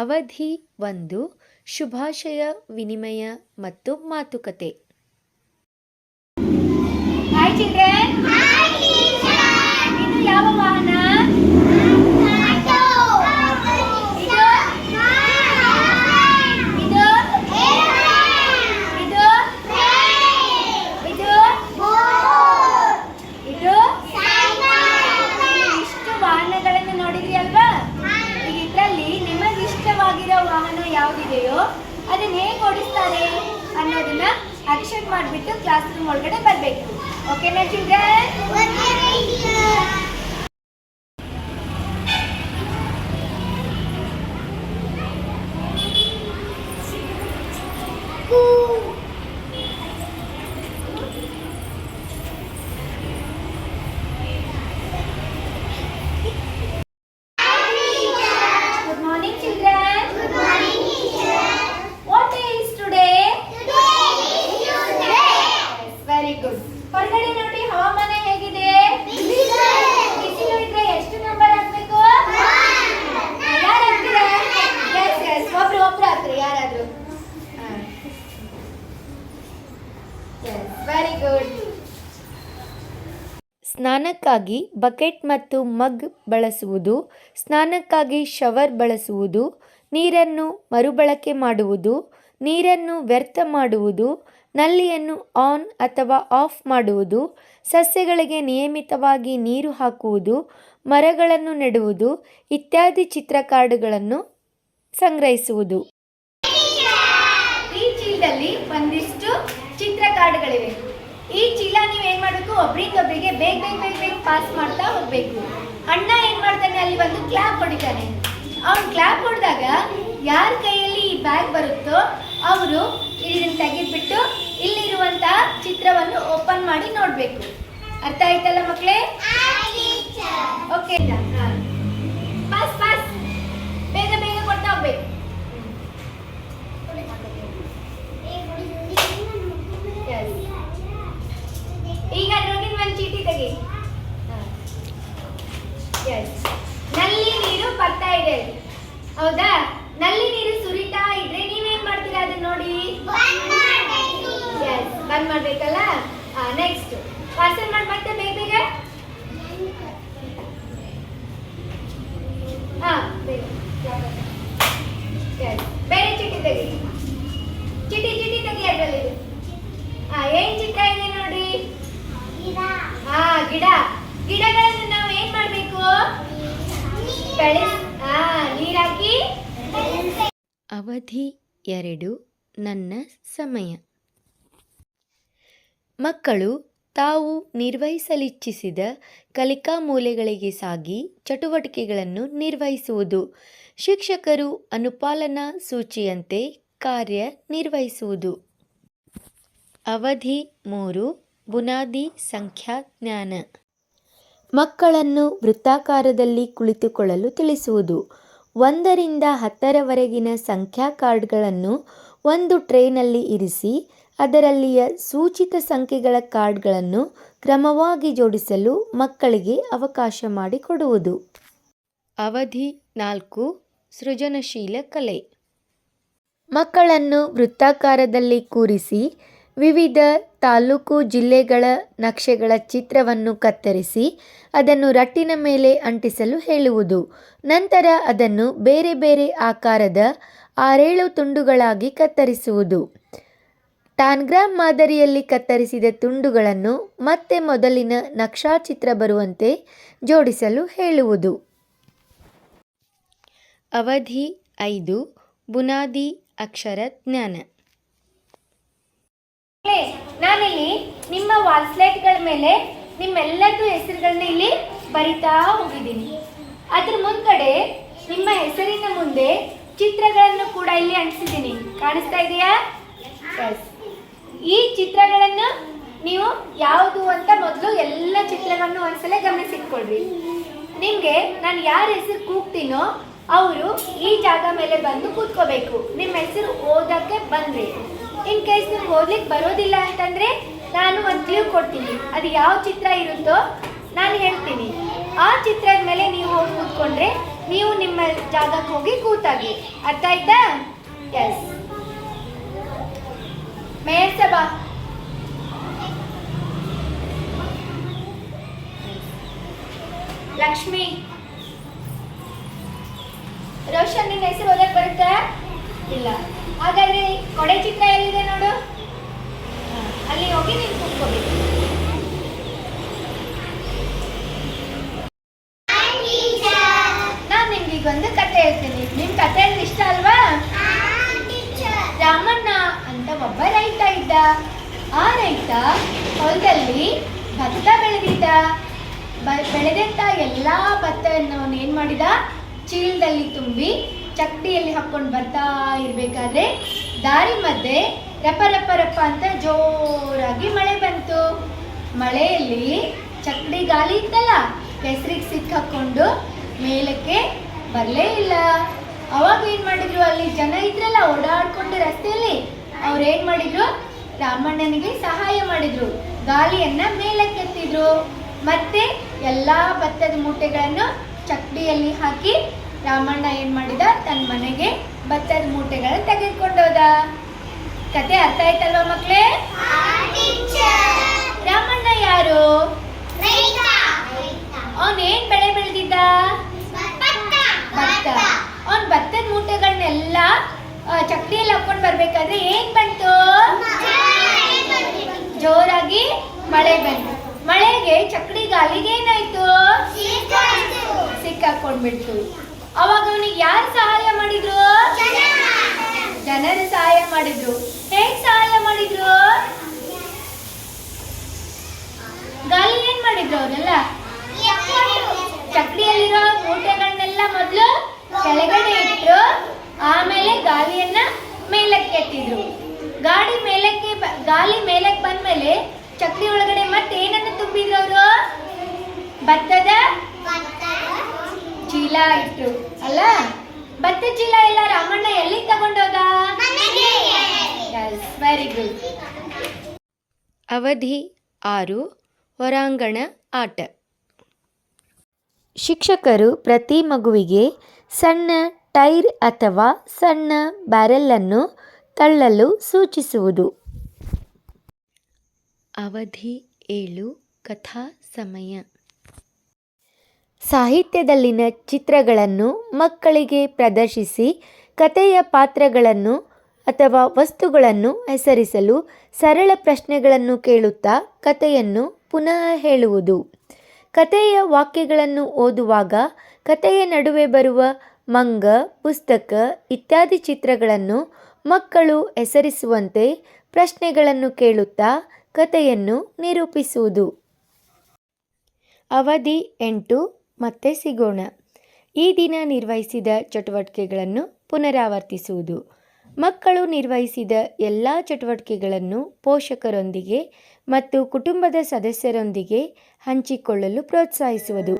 ಅವಧಿ ಒಂದು ಶುಭಾಶಯ ವಿನಿಮಯ ಮತ್ತು ಮಾತುಕತೆ. ಯಾವ ವಾಹನ ಇದು ಇದು ಇದು ಇದು ಇದು ಇಷ್ಟು ವಾಹನಗಳನ್ನು ನೋಡಿದ್ರಿ ಅಲ್ವಾ ಇದರಲ್ಲಿ ನಿಮಗೆ ಇಷ್ಟವಾಗಿರೋ ವಾಹನ ಯಾವುದಿದೆಯೋ ಓಡಿಸ್ತಾರೆ ಅನ್ನೋದನ್ನ ಅಕ್ಸೆಪ್ಟ್ ಮಾಡಿಬಿಟ್ಟು ಕ್ಲಾಸ್ ರೂಮ್ ಒಳಗಡೆ ಬರಬೇಕು. ಓಕೆನಾ ಚಿಲ್ಡ್ರನ್ ಸ್ನಾನಕ್ಕಾಗಿ ಬಕೆಟ್ ಮತ್ತು ಮಗ್ ಬಳಸುವುದು ಸ್ನಾನಕ್ಕಾಗಿ ಶವರ್ ಬಳಸುವುದು ನೀರನ್ನು ಮರುಬಳಕೆ ಮಾಡುವುದು ನೀರನ್ನು ವ್ಯರ್ಥ ಮಾಡುವುದು ನಲ್ಲಿಯನ್ನು ಆನ್ ಅಥವಾ ಆಫ್ ಮಾಡುವುದು, ಸಸ್ಯಗಳಿಗೆ ನಿಯಮಿತವಾಗಿ ನೀರು ಹಾಕುವುದು, ಮರಗಳನ್ನು ನೆಡುವುದು ಇತ್ಯಾದಿ ಚಿತ್ರಕಾರ್ಡುಗಳನ್ನು ಸಂಗ್ರಹಿಸುವುದು. ಈ ಚೀಲದಲ್ಲಿ ಒಂದಿಷ್ಟು ಚಿತ್ರ ಕಾರ್ಡ್ಗಳಿವೆ ಈ ಚೀಲ ನೀವು ಏನ್ ಮಾಡಬೇಕು? ಒಬ್ರಿಗೊಬ್ಬರಿಗೆ ಬೇಗ ಬೇಗ ಬೇಗ ಬೇಗ ಪಾಸ್ ಮಾಡ್ತಾ ಹೋಗ್ಬೇಕು. ಅಣ್ಣ ಏನ್ ಮಾಡ್ತಾನೆ? ಅಲ್ಲಿ ಒಂದು ಕ್ಲಾಪ್ ಹೊಡಿತಾನೆ. ಅವ್ನು ಕ್ಲಾಪ್ ಹೊಡೆದಾಗ ಯಾರ ಕೈಯಲ್ಲಿ ಈ ಬ್ಯಾಗ್ ಬರುತ್ತೋ ಅವರು ಇದನ್ನು ತೆಗೆದ್ಬಿಟ್ಟು ಇಲ್ಲಿರುವಂತಹ ಚಿತ್ರವನ್ನು ಓಪನ್ ಮಾಡಿ ನೋಡ್ಬೇಕು. ಅರ್ಥ ಆಯ್ತಲ್ಲ ಮಕ್ಕಳೇ? ಓಕೆ ಪಾಸ್ ಪಾಸ್ ಬೇಗ ಬೇಗ ಕೊಡ್ತಾ ಹೋಗ್ಬೇಕು. ಈಗ ಅದ್ರೊಳಗಿನ ಒಂದು ಚೀಟಿ ತೆಗಿ. ನಲ್ಲಿ ನೀರು ಬರ್ತಾ ಇದೆ. ಹೌದಾ ನಲ್ಲಿ ನೀರು ಸುರಿತಾ ಇದ್ರೆ ನೀವೇನ್ ಮಾಡ್ತೀರಾ ಅದನ್ನ ನೋಡಿ ಬಂದ್ ಮಾಡ್ಬೇಕಲ್ಲ? ನೆಕ್ಸ್ಟ್ ಪಾರ್ಸಲ್ ಮಾಡಿ ಮತ್ತೆ ಬೇಗ ಬೇಗ. ಬೇರೆ ಚೀಟಿ ತೆಗಿ. ಚೀಟಿ ಚೀಟಿ ತೆಗಿ ಅದರಲ್ಲಿ. ಹಾ ಏನ್ ಚಿತ್ರ ಇದೆ ನೋಡಿ? ಹಾ ಗಿಡ. ಗಿಡಗಳನ್ನು ನಾವು ಏನ್ ಮಾಡ್ಬೇಕು? ಬೆಳೆ ಹಾ ನೀರಾಕಿ ಅವಧಿ ಎರಡು, ನನ್ನ ಸಮಯ. ಮಕ್ಕಳು ತಾವು ನಿರ್ವಹಿಸಲಿಚ್ಛಿಸಿದ ಕಲಿಕಾ ಮೂಲೆಗಳಿಗೆ ಸಾಗಿ ಚಟುವಟಿಕೆಗಳನ್ನು ನಿರ್ವಹಿಸುವುದು. ಶಿಕ್ಷಕರು ಅನುಪಾಲನಾ ಸೂಚಿಯಂತೆ ಕಾರ್ಯ ನಿರ್ವಹಿಸುವುದು. ಅವಧಿ ಮೂರು, ಬುನಾದಿ ಸಂಖ್ಯಾಜ್ಞಾನ ಮಕ್ಕಳನ್ನು ವೃತ್ತಾಕಾರದಲ್ಲಿ ಕುಳಿತುಕೊಳ್ಳಲು ತಿಳಿಸುವುದು. ಒಂದರಿಂದ ಹತ್ತರವರೆಗಿನ ಸಂಖ್ಯಾ ಕಾರ್ಡ್ಗಳನ್ನು ಒಂದು ಟ್ರೇನಲ್ಲಿ ಇರಿಸಿ ಅದರಲ್ಲಿಯ ಸೂಚಿತ ಸಂಖ್ಯೆಗಳ ಕಾರ್ಡ್ಗಳನ್ನು ಕ್ರಮವಾಗಿ ಜೋಡಿಸಲು ಮಕ್ಕಳಿಗೆ ಅವಕಾಶ ಮಾಡಿಕೊಡುವುದು. ಅವಧಿ ನಾಲ್ಕು, ಸೃಜನಶೀಲ ಕಲೆ. ಮಕ್ಕಳನ್ನು ವೃತ್ತಾಕಾರದಲ್ಲಿ ಕೂರಿಸಿ ವಿವಿಧ ತಾಲೂಕು ಜಿಲ್ಲೆಗಳ ನಕ್ಷೆಗಳ ಚಿತ್ರವನ್ನು ಕತ್ತರಿಸಿ ಅದನ್ನು ರಟ್ಟಿನ ಮೇಲೆ ಅಂಟಿಸಲು ಹೇಳುವುದು. ನಂತರ ಅದನ್ನು ಬೇರೆ ಬೇರೆ ಆಕಾರದ ಆರೇಳು ತುಂಡುಗಳಾಗಿ ಕತ್ತರಿಸುವುದು. ಟಾನ್ಗ್ರಾಮ್ ಮಾದರಿಯಲ್ಲಿ ಕತ್ತರಿಸಿದ ತುಂಡುಗಳನ್ನು ಮತ್ತೆ ಮೊದಲಿನ ನಕ್ಷಾಚಿತ್ರ ಬರುವಂತೆ ಜೋಡಿಸಲು ಹೇಳುವುದು. ಅವಧಿ ಐದು ಬುನಾದಿ ಅಕ್ಷರ ಜ್ಞಾನ. ನಾನಿಲ್ಲಿ ನಿಮ್ಮ ವಾಲ್ಸ್ಲೇಟ್ಗಳ ಮೇಲೆ ನಿಮ್ಮೆಲ್ಲರದ್ದು ಹೆಸರುಗಳನ್ನ ಇಲ್ಲಿ ಬರಿತಾ ಹೋಗಿದ್ದೀನಿ. ಅದ್ರ ಮುಂದ್ಗಡೆ ನಿಮ್ಮ ಹೆಸರಿನ ಮುಂದೆ ಚಿತ್ರಗಳನ್ನು ಕೂಡ ಇಲ್ಲಿ ಅಂಟಿಸಿದ್ದೀನಿ. ಕಾಣಿಸ್ತಾ ಇದೆಯಾ. ಈ ಚಿತ್ರಗಳನ್ನು ನೀವು ಯಾವುದು ಅಂತ ಮೊದಲು ಎಲ್ಲ ಚಿತ್ರವನ್ನು ಒಂದ್ಸಲ ಗಮನಿಸಿಟ್ಕೊಳ್ರಿ. ನಿಮಗೆ ನಾನು ಯಾರ ಹೆಸರು ಕೂಗ್ತೀನೋ ಅವರು ಈ ಜಾಗ ಮೇಲೆ ಬಂದು ಕೂತ್ಕೋಬೇಕು. ನಿಮ್ಮ ಹೆಸರು ಓದಕ್ಕೆ ಬಂದ್ರೆ. ಇನ್ ಕೇಸ್ ನಿಮ್ಗೆ ಓದ್ಲಿಕ್ಕೆ ಬರೋದಿಲ್ಲ ಅಂತಂದ್ರೆ ನಾನು ಒಂದು ಕ್ಲೂ ಕೊಡ್ತೀನಿ. ಅದು ಯಾವ ಚಿತ್ರ ಇರುತ್ತೋ ನಾನು ಹೇಳ್ತೀನಿ. ಆ ಚಿತ್ರದ ಮೇಲೆ ನೀವು ಹೋಗಿ ಕೂತ್ಕೊಂಡ್ರೆ ನೀವು ನಿಮ್ಮ ಜಾಗಕ್ಕೆ ಹೋಗಿ ಕೂತಾಗಿ. ಅರ್ಥ ಆಯ್ತಾ? ಎಸ್ ಮೇಯರ್ ಸಭಾ ಲಕ್ಷ್ಮಿ ರೋಷನ್ ನಿನ್ನ ಹೆಸರು ಓದಕ್ ಬರುತ್ತಾ ಇಲ್ಲ ಹಾಗಾದ್ರೆ ಕೊಡೆ ಚಿತ್ರ ಎಲ್ಲಿದೆ ನೋಡು ಅಲ್ಲಿ ಹೋಗಿ ನೀನು ಕೂತ್ಕೋಬೇಕು ನಾನು ನಿಮ್ಗೆ ಈಗೊಂದು ಕತೆ ಹೇಳ್ತೀನಿ ನಿಮ್ ಕತೆ ಇಷ್ಟ ಅಲ್ವಾ ರಾಮಣ್ಣ ಒಬ್ಬ ರೈತ ಇದ್ದ. ಆ ರೈತ ಹೊಲದಲ್ಲಿ ಭತ್ತ ಬೆಳೆದಿದ್ದ. ಬೆಳೆದಂತ ಎಲ್ಲಾ ಭತ್ತವನ್ನು ಅವನು ಏನ್ ಮಾಡಿದ? ಚೀಲದಲ್ಲಿ ತುಂಬಿ ಚಕ್ಡಿಯಲ್ಲಿ ಹಾಕೊಂಡು ಬರ್ತಾ ಇರ್ಬೇಕಾದ್ರೆ ದಾರಿ ಮಧ್ಯೆ ರಪ ರಪ ರಪ್ಪ ಅಂತ ಜೋರಾಗಿ ಮಳೆ ಬಂತು. ಮಳೆಯಲ್ಲಿ ಚಕ್ಡಿ ಗಾಳಿ ಇತ್ತಲ್ಲ ಹೆಸರಿಗೆ ಸಿಕ್ಕಾಕೊಂಡು ಮೇಲಕ್ಕೆ ಬರಲೇ ಇಲ್ಲ. ಅವಾಗ ಏನು ಮಾಡಿದ್ರು ಅಲ್ಲಿ ಜನ ಇದ್ರಲ್ಲ ಓಡಾಡ್ಕೊಂಡು ರಸ್ತೆಯಲ್ಲಿ ಅವ್ರು ಏನ್ ಮಾಡಿದ್ರು? ರಾಮಣ್ಣನಿಗೆ ಸಹಾಯ ಮಾಡಿದ್ರು. ಗಾಳಿಯನ್ನ ಮೇಲಕ್ಕೆತ್ತಿದ್ರು. ಮತ್ತೆ ಎಲ್ಲಾ ಭತ್ತದ ಮೂಟೆಗಳನ್ನು ಚಕ್ಡಿಯಲ್ಲಿ ಹಾಕಿ ರಾಮಣ್ಣ ಏನ್ ಮಾಡಿದ? ತನ್ನ ಮನೆಗೆ ಭತ್ತದ ಮೂಟೆಗಳನ್ನು ತೆಗೆದುಕೊಂಡೋದ. ಕತೆ ಅರ್ಥ ಆಯ್ತಲ್ವಾ ಮಕ್ಳೇ? ರಾಮಣ್ಣ ಯಾರು? ಅವನ್ ಏನ್ ಬೆಳೆ ಬೆಳೆದಿದ್ದ? ಭತ್ತ. ಅವನ್ ಭತ್ತದ ಮೂಟೆಗಳನ್ನೆಲ್ಲ ಆ, ಚಕ್ಡಿಯಲ್ಲಿ ಹಾಕೊಂಡ್ ಬರ್ಬೇಕಾದ್ರೆ ಏನ್ ಬಂತು? ಜೋರಾಗಿ ಮಳೆ ಬಂತು. ಮಳೆಗೆ ಚಕ್ಡಿ ಗಾಲಿಗೆ ಏನಾಯ್ತು? ಸಿಕ್ಕಾಕೊಂಡ್ಬಿಡ್ತು ಅವಾಗ ಅವನಿಗೆ ಯಾರು ಸಹಾಯ ಮಾಡಿದ್ರು? ಜನರು ಸಹಾಯ ಮಾಡಿದ್ರು. ಹೇಗ್ ಸಹಾಯ ಮಾಡಿದ್ರು? ಗಾಲಿ ಏನ್ ಮಾಡಿದ್ರು ಅವರೆಲ್ಲ? ಚಕಡಿಯಲ್ಲಿರೋ ಮೂಟೆಗಳನ್ನೆಲ್ಲ ಮೊದಲು ಕೆಳಗಡೆ ಇಟ್ರು. ಆಮೇಲೆ ಗಾಲಿಯನ್ನ ಮೇಲಕ್ಕೆ ಎತ್ತಿದ್ರು. ಗಾಡಿ ಮೇಲಕ್ಕೆ ಗಾಲಿ ಮೇಲಕ್ಕೆ ಬಂದ್ಮೇಲೆ ಚಕ್ರಿ ಒಳಗಡೆ ಮತ್ತೆ ಏನನ್ನ ತುಂಬಿದ್ರು ಅವರು? ಭತ್ತದ ಚೀಲ ಇಟ್ಟು, ಅಲ್ಲ? ಭತ್ತ ಚೀಲ ಎಲ್ಲ ರಾಮಣ್ಣ ಎಲ್ಲಿ ತಗೊಂಡೋದ? ವೆರಿ ಗುಡ್ ಅವಧಿ ಆರು ಹೊರಾಂಗಣ ಆಟ. ಶಿಕ್ಷಕರು ಪ್ರತಿ ಮಗುವಿಗೆ ಸಣ್ಣ ಟೈರ್ ಅಥವಾ ಸಣ್ಣ ಬ್ಯಾರೆಲ್ಲನ್ನು ತಳ್ಳಲು ಸೂಚಿಸುವುದು. ಅವಧಿ ಏಳು ಕಥಾ ಸಮಯ. ಸಾಹಿತ್ಯದಲ್ಲಿನ ಚಿತ್ರಗಳನ್ನು ಮಕ್ಕಳಿಗೆ ಪ್ರದರ್ಶಿಸಿ ಕಥೆಯ ಪಾತ್ರಗಳನ್ನು ಅಥವಾ ವಸ್ತುಗಳನ್ನು ಹೆಸರಿಸಲು ಸರಳ ಪ್ರಶ್ನೆಗಳನ್ನು ಕೇಳುತ್ತಾ ಕಥೆಯನ್ನು ಪುನಃ ಹೇಳುವುದು. ಕಥೆಯ ವಾಕ್ಯಗಳನ್ನು ಓದುವಾಗ ಕಥೆಯ ನಡುವೆ ಬರುವ ಮಂಗ, ಪುಸ್ತಕ ಇತ್ಯಾದಿ ಚಿತ್ರಗಳನ್ನು ಮಕ್ಕಳು ಹೆಸರಿಸುವಂತೆ ಪ್ರಶ್ನೆಗಳನ್ನು ಕೇಳುತ್ತಾ ಕಥೆಯನ್ನು ನಿರೂಪಿಸುವುದು. ಅವಧಿ ಎಂಟು, ಮತ್ತೆ ಸಿಗೋಣ. ಈ ದಿನ ನಿರ್ವಹಿಸಿದ ಚಟುವಟಿಕೆಗಳನ್ನು ಪುನರಾವರ್ತಿಸುವುದು. ಮಕ್ಕಳು ನಿರ್ವಹಿಸಿದ ಎಲ್ಲ ಚಟುವಟಿಕೆಗಳನ್ನು ಪೋಷಕರೊಂದಿಗೆ ಮತ್ತು ಕುಟುಂಬದ ಸದಸ್ಯರೊಂದಿಗೆ ಹಂಚಿಕೊಳ್ಳಲು ಪ್ರೋತ್ಸಾಹಿಸುವುದು.